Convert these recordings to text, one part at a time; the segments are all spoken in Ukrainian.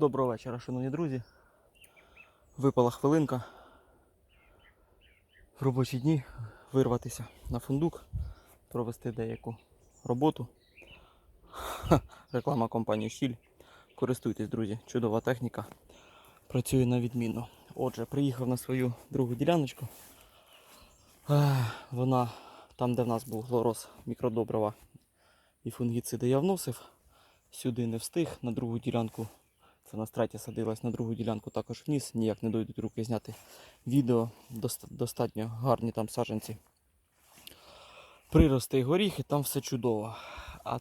Доброго вечора, шановні друзі. Випала хвилинка в робочі дні вирватися на фундук, провести деяку роботу. Ха, Реклама компанії Щіль. Користуйтесь, друзі, чудова техніка. Працює на відмінно. Отже, приїхав на свою другу діляночку. Вона там, де в нас був хлороз, мікродобрива і фунгіциди я вносив. Сюди не встиг, на другу ділянку це у нас третя садилась на другу ділянку також вниз. Ніяк не дойдуть руки зняти відео. Достатньо гарні там саджанці. Прирости і горіхи, там все чудово. А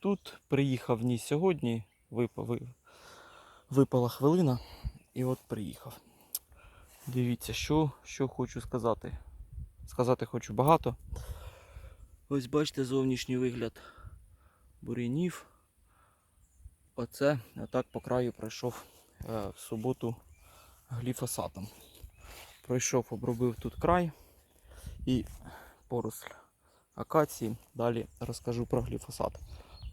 тут приїхав вниз сьогодні, випа- випала хвилина, і от приїхав. Дивіться, що, що хочу сказати. Сказати хочу багато. Ось бачите зовнішній вигляд бур'янів. Оце отак по краю пройшов е, в суботу гліфосатом. Пройшов, обробив тут край і поросль акації. Далі розкажу про гліфосат.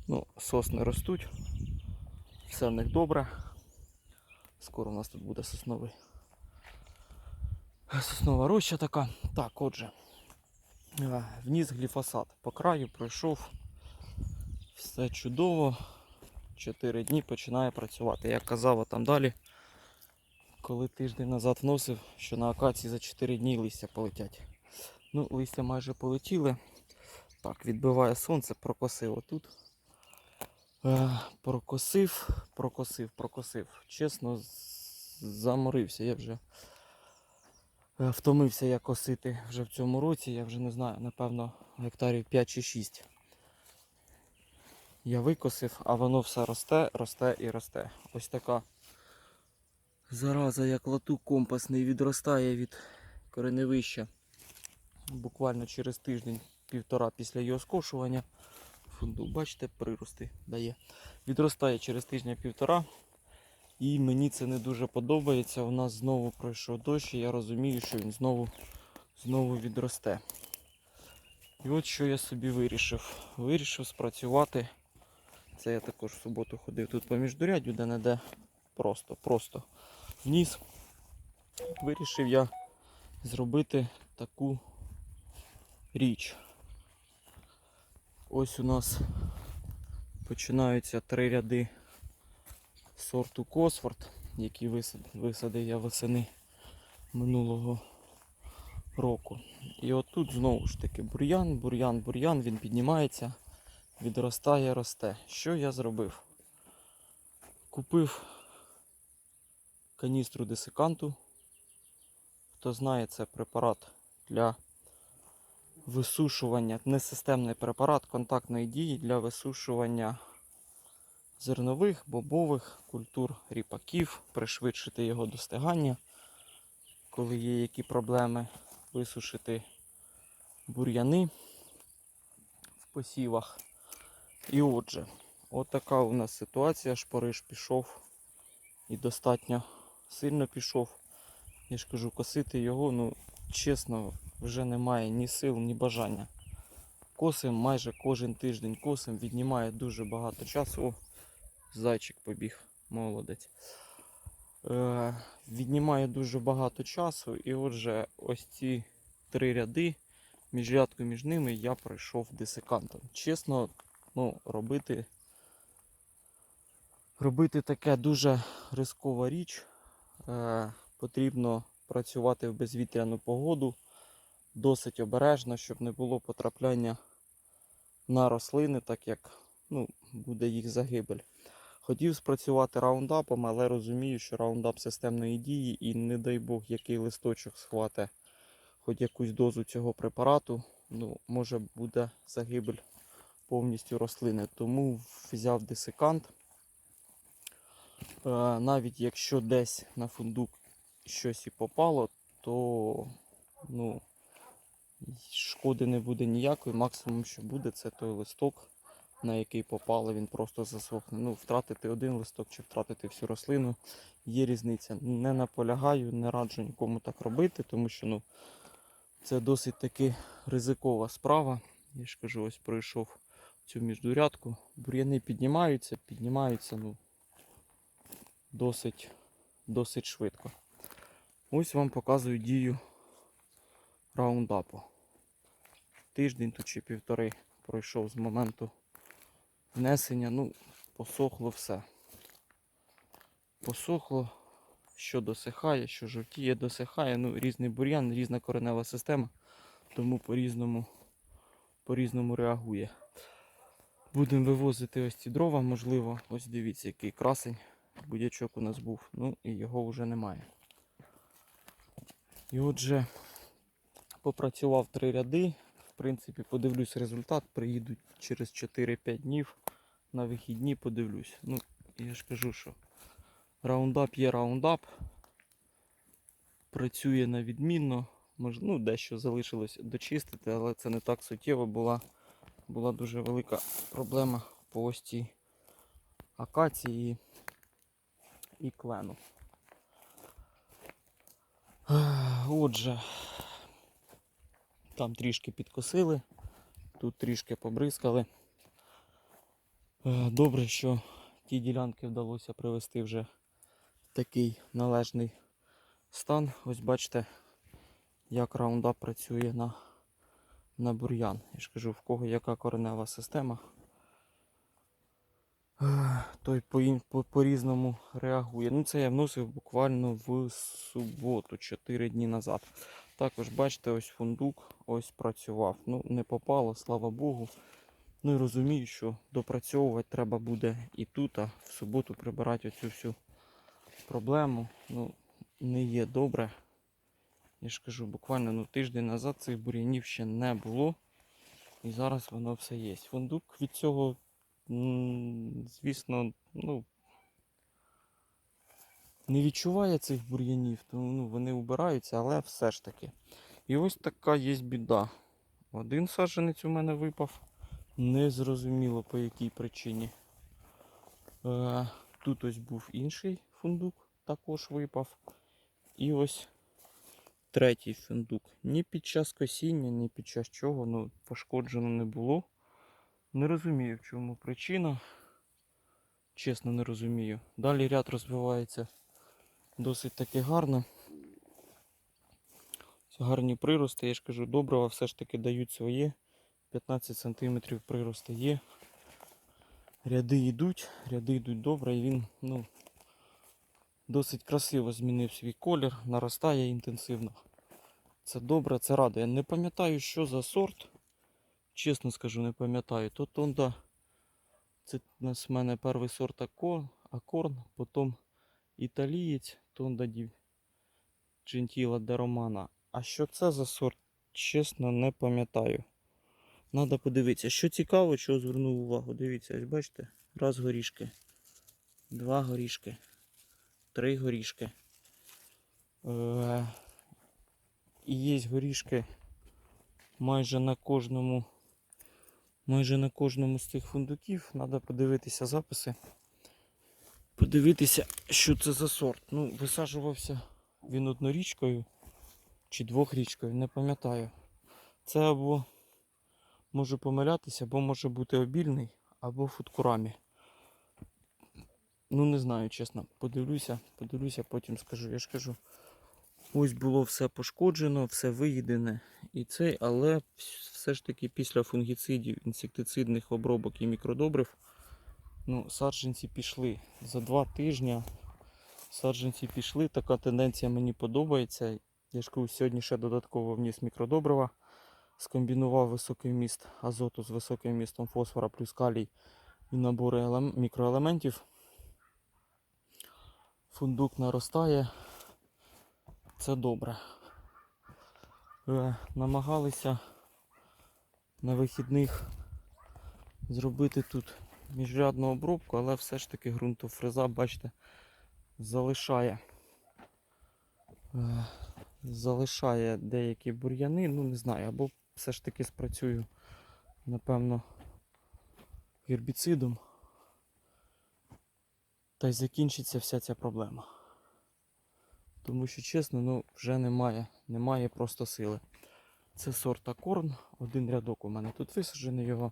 Ну, сосни ростуть, все в них добре. Скоро у нас тут буде сосновий. Соснова роща така. Так, отже, е, вніс гліфосат по краю пройшов. Все чудово. 4 дні починає працювати. Як казав там далі, коли тиждень назад вносив, що на акації за 4 дні листя полетять. Ну, листя майже полетіли. Так, відбиває сонце, прокосив отут. Е, прокосив, прокосив, прокосив. Чесно, заморився. Я вже е, втомився я косити вже в цьому році. Я вже не знаю, напевно, гектарів 5 чи 6 я викосив, а воно все росте, росте і росте. Ось така зараза, як латук компасний, відростає від кореневища. Буквально через тиждень-півтора після його скошування. Фунду, бачите, прирости дає. Відростає через тижня-півтора. І мені це не дуже подобається. У нас знову пройшов дощ, і я розумію, що він знову, знову відросте. І от що я собі вирішив. Вирішив спрацювати. Це я також в суботу ходив тут по міждурядю, де не де просто, просто вниз. Вирішив я зробити таку річ. Ось у нас починаються три ряди сорту Косфорд, які висадив я восени минулого року. І отут знову ж таки бур'ян, бур'ян, бур'ян, він піднімається відростає, росте. Що я зробив? Купив каністру десиканту. Хто знає, це препарат для висушування, несистемний препарат контактної дії для висушування зернових, бобових культур ріпаків, пришвидшити його достигання, коли є які проблеми, висушити бур'яни в посівах. І отже, отака у нас ситуація. Шпариж пішов і достатньо сильно пішов. Я ж кажу, косити його, ну, чесно, вже немає ні сил, ні бажання. Косим майже кожен тиждень косим, віднімає дуже багато часу. О, зайчик побіг, молодець. Е, віднімає дуже багато часу. І отже, ось ці три ряди, між рядку між ними я пройшов десикантом. Чесно, ну, робити, робити таке дуже рискова річ. Е, потрібно працювати в безвітряну погоду досить обережно, щоб не було потрапляння на рослини, так як ну, буде їх загибель. Хотів спрацювати раундапом, але розумію, що раундап системної дії і не дай Бог, який листочок схвате хоч якусь дозу цього препарату, ну, може буде загибель повністю рослини. Тому взяв десикант. Е, Навіть якщо десь на фундук щось і попало, то ну, шкоди не буде ніякої. Максимум, що буде, це той листок, на який попало, він просто засохне. Ну, втратити один листок чи втратити всю рослину є різниця. Не наполягаю, не раджу нікому так робити, тому що ну, це досить таки ризикова справа. Я ж кажу, ось пройшов цю міждурядку. Бур'яни піднімаються, піднімаються, ну, досить, досить швидко. Ось вам показую дію раундапу. Тиждень тут чи півтори пройшов з моменту внесення. Ну, посохло все. Посохло, що досихає, що жовтіє, досихає. Ну, різний бур'ян, різна коренева система, тому по-різному, по-різному реагує. Будемо вивозити ось ці дрова, можливо. Ось дивіться, який красень. Будячок у нас був. Ну і його вже немає. І отже, попрацював три ряди. В принципі, подивлюсь результат. Приїду через 4-5 днів на вихідні, подивлюсь. Ну, я ж кажу, що раундап є раундап. Працює на відмінно. Мож, ну, дещо залишилось дочистити, але це не так суттєво була була дуже велика проблема по ось акації і клену. Отже, там трішки підкосили, тут трішки побризкали. Добре, що ті ділянки вдалося привести вже в такий належний стан. Ось бачите, як раундап працює на на бур'ян. Я ж кажу, в кого яка коренева система, той по- по- по-різному реагує. Ну, це я вносив буквально в суботу, 4 дні назад. Також бачите, ось фундук ось працював. Ну, не попало, слава Богу. Ну і розумію, що допрацьовувати треба буде і тут, а в суботу прибирати оцю всю проблему. Ну, не є добре. Я ж кажу, буквально ну, тиждень назад цих бур'янів ще не було. І зараз воно все є. Фундук від цього, звісно, ну, не відчуває цих бур'янів, тому ну, вони убираються, але все ж таки. І ось така є біда. Один саджанець у мене випав. Незрозуміло по якій причині. Е, тут ось був інший фундук, також випав. І ось третій фундук. Ні під час косіння, ні під час чого ну, пошкоджено не було. Не розумію, в чому причина. Чесно, не розумію. Далі ряд розвивається досить таки гарно. Гарні прирости, я ж кажу, добрива все ж таки дають своє. 15 см прирости є. Ряди йдуть, ряди йдуть добре і він ну, досить красиво змінив свій колір, наростає інтенсивно. Це добре, це радує. Не пам'ятаю, що за сорт. Чесно скажу, не пам'ятаю. То Тонда, це в мене перший сорт Акорн, потім італієць Тонда Ді Джентіла де Романа. А що це за сорт, чесно, не пам'ятаю. Надо подивитися. Що цікаво, чого звернув увагу. Дивіться, ось бачите, раз горішки, два горішки, три горішки. Е, і є горішки майже на кожному, майже на кожному з цих фундуків. Треба подивитися записи. Подивитися, що це за сорт. Ну, висаджувався він однорічкою чи двохрічкою, не пам'ятаю. Це або можу помилятися, або може бути обільний, або фудкурамі. Ну, не знаю, чесно. Подивлюся, подивлюся, потім скажу. Я ж кажу. Ось було все пошкоджено, все виїдене і цей, але все ж таки після фунгіцидів, інсектицидних обробок і мікродобрив, ну, саджанці пішли. За два тижні саджанці пішли. Така тенденція мені подобається. Я ж кажу, сьогодні ще додатково вніс мікродобрива, скомбінував високий вміст азоту з високим вмістом фосфора плюс калій і набори елем- мікроелементів. Фундук наростає. Це добре. Е, намагалися на вихідних зробити тут міжрядну обробку, але все ж таки ґрунтофреза, бачите, залишає. Е, залишає деякі бур'яни, ну не знаю, або все ж таки спрацюю, напевно, гербіцидом. Та й закінчиться вся ця проблема. Тому що чесно, ну вже немає, немає просто сили. Це сорт Акорн, один рядок у мене тут висаджений його.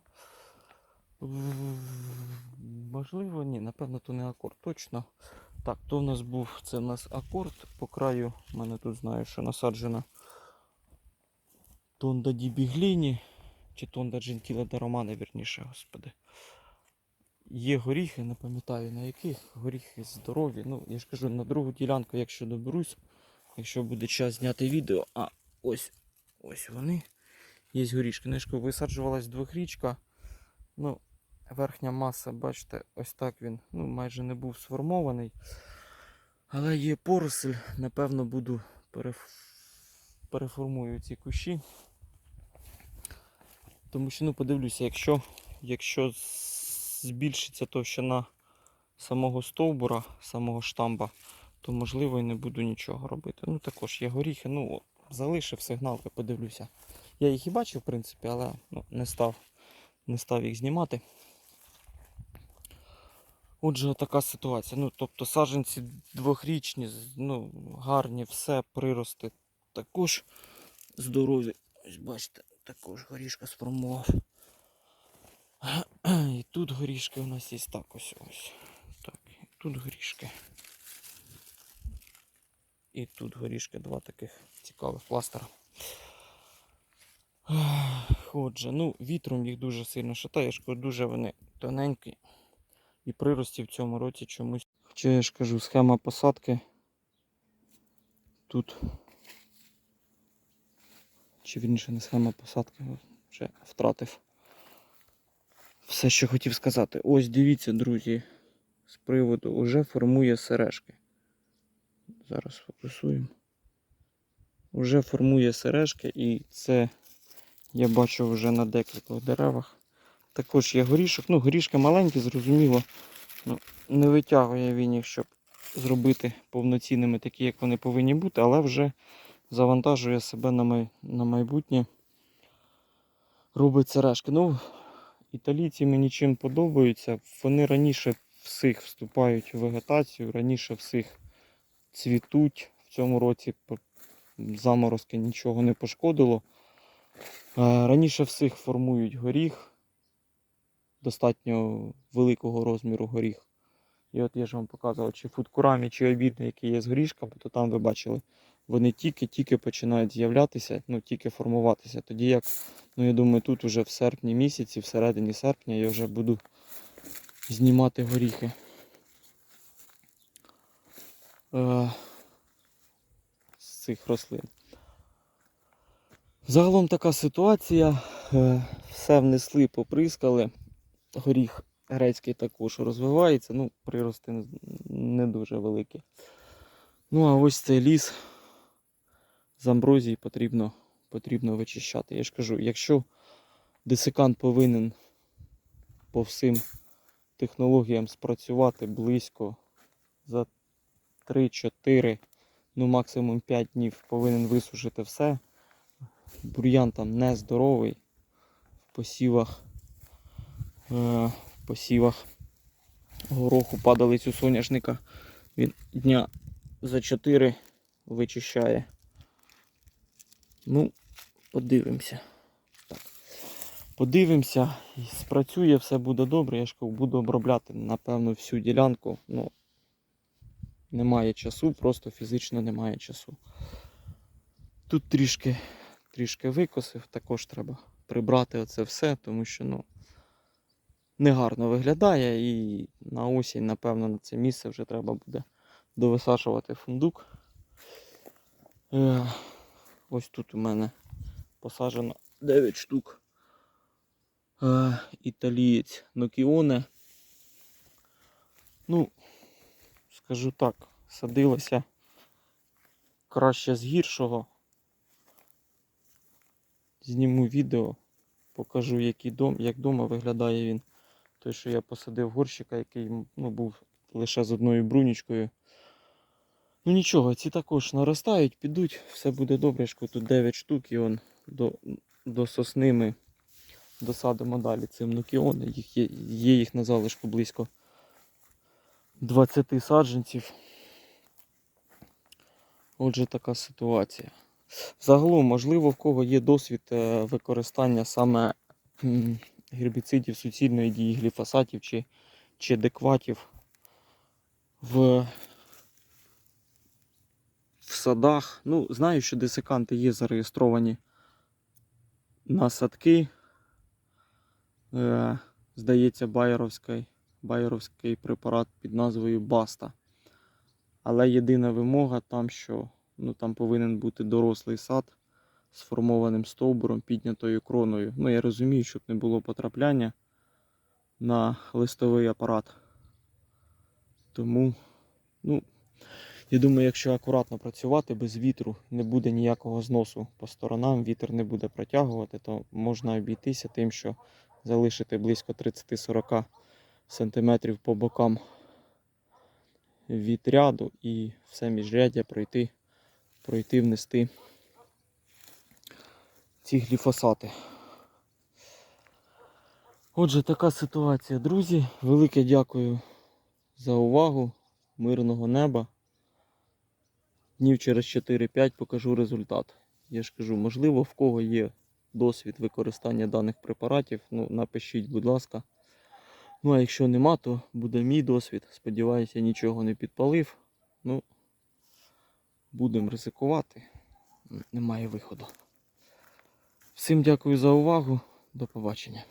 Можливо, ні, напевно, то не акорд точно. Так, то в нас був це в нас акорд по краю. У мене тут знаю, що насаджена Тонда Ді Бігліні, чи Тонда Джентіла да Романа, вірніше, господи. Є горіхи, не пам'ятаю на яких. Горіхи здорові. Ну, я ж кажу, на другу ділянку, якщо доберусь, якщо буде час зняти відео. А, ось ось вони. Є горішки. Нишко висаджувалась двохрічка. Ну, верхня маса, бачите, ось так він ну, майже не був сформований. Але є поросль, напевно, буду переф... переформую ці кущі. Тому що, ну, подивлюся, якщо, якщо збільшиться товщина самого стовбура, самого штамба, то можливо і не буду нічого робити. Ну також є горіхи, ну залишив сигналки, подивлюся. Я їх і бачив, в принципі, але ну, не, став, не став їх знімати. Отже, така ситуація. Ну, тобто саджанці двохрічні, ну, гарні, все, прирости також здорові. Ось бачите, також горішка сформував. І тут горішки у нас є так ось ось. Так, і тут горішки. І тут горішки, два таких цікавих пластера. Отже, ну вітром їх дуже сильно шатає, ж дуже вони тоненькі. І прирості в цьому році чомусь. Хоча я ж кажу, схема посадки. Тут. Чи вірніше не схема посадки, вже втратив все, що хотів сказати. Ось дивіться, друзі, з приводу уже формує сережки. Зараз фокусуємо. Уже формує сережки і це я бачу вже на декількох деревах. Також є горішок. Ну, горішки маленькі, зрозуміло. Ну, не витягує він їх, щоб зробити повноцінними такі, як вони повинні бути, але вже завантажує себе на, май... на майбутнє. Робить сережки. Ну, італійці мені чим подобаються. Вони раніше всіх вступають в вегетацію, раніше всіх цвітуть. В цьому році заморозки нічого не пошкодило. Е, Раніше всіх формують горіх, достатньо великого розміру горіх. І от я ж вам показував, чи фудкурамі, чи обідне, які є з горішками, то там ви бачили, вони тільки-тільки починають з'являтися, ну тільки формуватися. Тоді як, ну я думаю, тут уже в серпні місяці, всередині серпня я вже буду знімати горіхи. Е, з цих рослин. Загалом така ситуація. Е, Все внесли, поприскали. Горіх грецький також розвивається, ну, прирости не- дуже великі. Ну, а ось цей ліс з амброзії потрібно, потрібно вичищати. Я ж кажу, якщо десикант повинен по всім технологіям спрацювати близько за 3-4, ну максимум 5 днів повинен висушити все. Бур'ян там нездоровий в посівах. Е, в посівах гороху падалицю соняшника. Він дня за 4 вичищає. Ну, подивимося. Так. Подивимося, спрацює, все буде добре. Я ж буду обробляти, напевно, всю ділянку. Ну, немає часу, просто фізично немає часу. Тут трішки, трішки викосив, також треба прибрати оце все, тому що ну, негарно виглядає і на осінь, напевно, на це місце вже треба буде довисаджувати фундук. Ось тут у мене посаджено 9 штук. Е, італієць Нокіоне. Ну, скажу так, садилося краще з гіршого. Зніму відео, покажу, який дом, як вдома виглядає він. Той, що я посадив горщика, який ну, був лише з одною брунічкою. Ну нічого, ці також наростають, підуть, все буде кажу, Тут 9 штук і он до, до сосни ми досадимо далі цим нукіони. Їх є, є їх на залишку близько 20 саджанців. Отже, така ситуація. Загалом, можливо, в кого є досвід е, використання саме гербіцидів суцільної дії гліфосатів чи, чи декватів в садах. Ну, знаю, що десиканти є зареєстровані на садки. Е, здається, байеровський, байеровський препарат під назвою Баста. Але єдина вимога там, що ну, там повинен бути дорослий сад з формованим стовбуром, піднятою кроною. Ну, я розумію, щоб не було потрапляння на листовий апарат. Тому, ну, я думаю, якщо акуратно працювати без вітру, не буде ніякого зносу по сторонам, вітер не буде протягувати, то можна обійтися тим, що залишити близько 30-40 см по бокам від ряду і все міжряддя пройти, пройти внести ці гліфосати. Отже, така ситуація, друзі. Велике дякую за увагу. Мирного неба. Днів через 4-5 покажу результат. Я ж кажу, можливо, в кого є досвід використання даних препаратів, ну напишіть, будь ласка. Ну, а якщо нема, то буде мій досвід. Сподіваюся, нічого не підпалив. Ну, будемо ризикувати. Немає виходу. Всім дякую за увагу. До побачення.